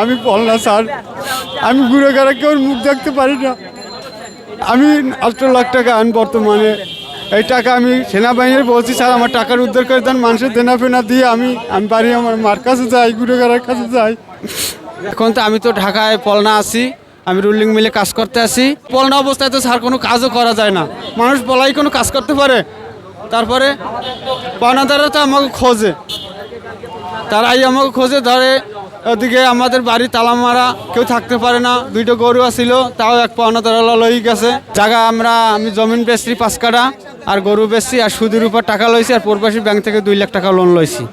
আমি বলনা স্যার। আমি ঘুরে ঘাড়ে কেউ মুখ দেখতে পারি না। আমি আষ্ট লাখ টাকা আন বর্তমানে। এই টাকা আমি সেনাবাহিনীর বলছি, স্যার, আমার টাকার উদ্ধার করে দেন, মানুষের দেনা ফেনা দিয়ে আমি আমি বাড়ি আমার মার কাছে যাই ঘাড়ার কাছে যাই। এখন তো আমি তো ঢাকায় পলনা আছি, আমি রুলিং মিলে কাজ করতে আছি। পলনা অবস্থায় তো, স্যার, কোনো কাজও করা যায় না। মানুষ বলাই কোনো কাজ করতে পারে। তারপরে পাওনাদাররা তো আমাকে খোঁজে। তারাই আমাকে খোঁজে, ধরে ওদিকে আমাদের বাড়ি তালা মারা কেউ থাকতে পারে না। দুইটা গরু আছিল, তাও এক পাওনাদারওয়ালা লই গেছে। জায়গা আমরা, আমি জমিন বেচছি পাঁচ কাটা আর গরু বেচছি, আর সুদের উপর টাকা লইছি, আর পূর্বাসী ব্যাংক থেকে দুই লাখ টাকা লোন লইছি।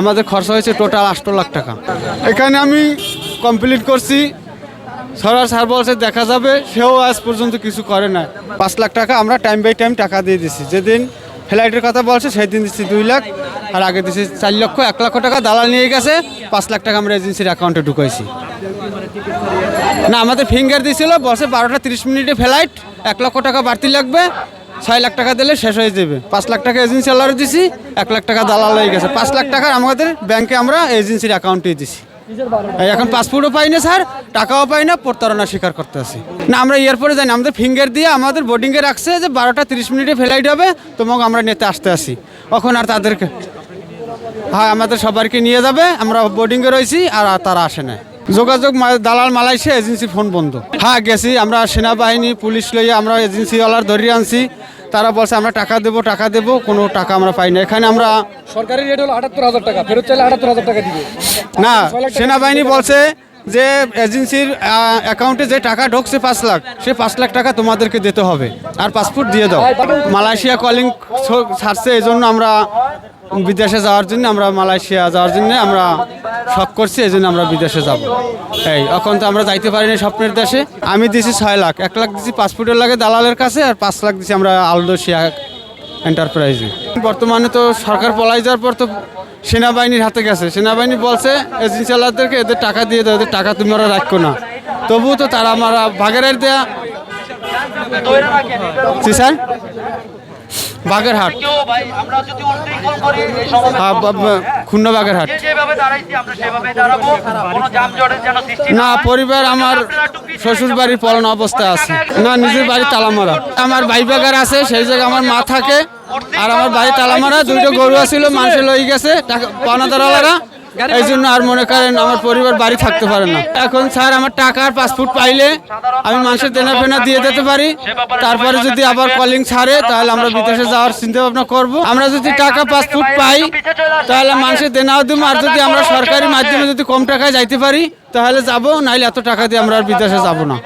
আমাদের খরচা হয়েছে টোটাল আষ্ট লাখ টাকা। এখানে আমি কমপ্লিট করছি। সরার স্যার বলছে, দেখা যাবে, সেও আজ পর্যন্ত কিছু করে না পাঁচ লাখ টাকা আমরা টাইম বাই টাইম টাকা দিয়ে দিছি। যেদিন ফ্লাইটের কথা বলছে সেই দিন দিচ্ছি দুই লাখ, আর আগে দিচ্ছি চার লক্ষ, এক লক্ষ টাকা দালাল নিয়ে গেছে, পাঁচ লাখ টাকা আমরা এজেন্সির অ্যাকাউন্টে ঢুকাইছি। না, আমাদের ফিঙ্গার দিয়েছিল বসে বারোটা তিরিশ মিনিটে ফ্লাইট এক লক্ষ টাকা বাড়তি লাগবে, ছয় লাখ টাকা দিলে শেষ হয়ে যাবে। পাঁচ লাখ টাকা এজেন্সি আলারে দিছি, এক লাখ টাকা দালাল হয়ে গেছে। পাঁচ লাখ টাকা আমাদের ব্যাংকে আমরা এজেন্সির অ্যাকাউন্টে দিছি। এখন পাসপোর্টও পাই না, স্যার। টাকাও পাই না, প্রতারণা স্বীকার করতে আছি। না, আমরা এয়ারপোর্টে যাই আমাদের ফিঙ্গার দিয়ে আমাদের বোর্ডিংয়ে রাখছে যে বারোটা তিরিশ মিনিটে ফ্লাইট হবে, তোমাকে আমরা নিতে আসতে আসি এখন আর তাদেরকে হ্যাঁ আমাদের সবাইকে নিয়ে যাবে, আমরা বোর্ডিংয়ে রয়েছি, আর তারা আসে না। যোগাযোগ দালাল মালয়েশিয়া এজেন্সি ফোন বন্ধ। হ্যাঁ গেছি, আমরা সেনাবাহিনী, পুলিশ লইয়া আমরা এজেন্সিওয়ালার ধরিয়ে আনছি। তারা বলছে আমরা টাকা দেবো টাকা দেবো কোনো টাকা আমরা পাই না। এখানে আমরা সরকারি রেট হলো আটাত্তর হাজার টাকা ফেরত চাইলে আটাত্তর হাজার টাকা দিবে। না সেনাবাহিনী বলছে যে এজেন্সির অ্যাকাউন্টে যে টাকা ঢুকছে পাঁচ লাখ সে পাঁচ লাখ টাকা তোমাদেরকে দিতে হবে। আর পাসপোর্ট দিয়ে দাও। মালয়েশিয়া কলিং ছাড়ছে এই জন্য আমরা বিদেশে যাওয়ার জন্য আমরা মালয়েশিয়া যাওয়ার জন্য আমরা শখ করছি, এই জন্য আমরা বিদেশে যাব। এই, এখন তো আমরা যাইতে পারিনি স্বপ্নের দেশে। আমি দিছি ছয় লাখ, এক লাখ দিছি পাসপোর্টের লাগে দালালের কাছে আর পাঁচ লাখ দিছি আমরা আলদোশিয়া এন্টারপ্রাইজে বর্তমানে তো সরকার পলাই যাওয়ার পর তো সেনাবাহিনীর হাতে গেছে। সেনাবাহিনী বলছে এজেন্সি আলাদাদেরকে এদের টাকা দিয়ে দাও, এদের টাকা তুমি ওরা রাখো না। তবুও তো তারা আমার বাগেরহাট দেয়া জি স্যার? খুন্না বাগেরহাট যে যেভাবে দাঁড়াইছি আমরা সেভাবে দাঁড়াবো কোনো যানজটের যেন সৃষ্টি না হয়। পরিবার আমার শ্বশুর বাড়ির পলন অবস্থায় আছে। না নিজের বাড়ি তালামারা। আমার ভাই বাগার আছে সেই জায়গায় আমার মা থাকে। আর আমার বাড়ি তালামারা দুইটা গরু আছিল মানুষের লই গেছে টাকা পাওনাদারালারা এই জন্য আর মনে করেন আমার পরিবার বাড়ি থাকতে পারে না। এখন স্যার আমার টাকা আর পাসপোর্ট পাইলে আমি মানুষের দেনা ফেনা দিয়ে দিতে পারি। তারপরে যদি আবার কলিং ছাড়ে, তাহলে আমরা বিদেশে যাওয়ার চিন্তা ভাবনা করব। আমরা যদি টাকা পাসপোর্ট পাই, তাহলে মানুষের দেনাও দিব। আর যদি আমরা সরকারি মাধ্যমে যদি কম টাকায় যাইতে পারি, তাহলে যাব। নাইলে এত টাকা দিয়ে আমরা আর বিদেশে যাব না।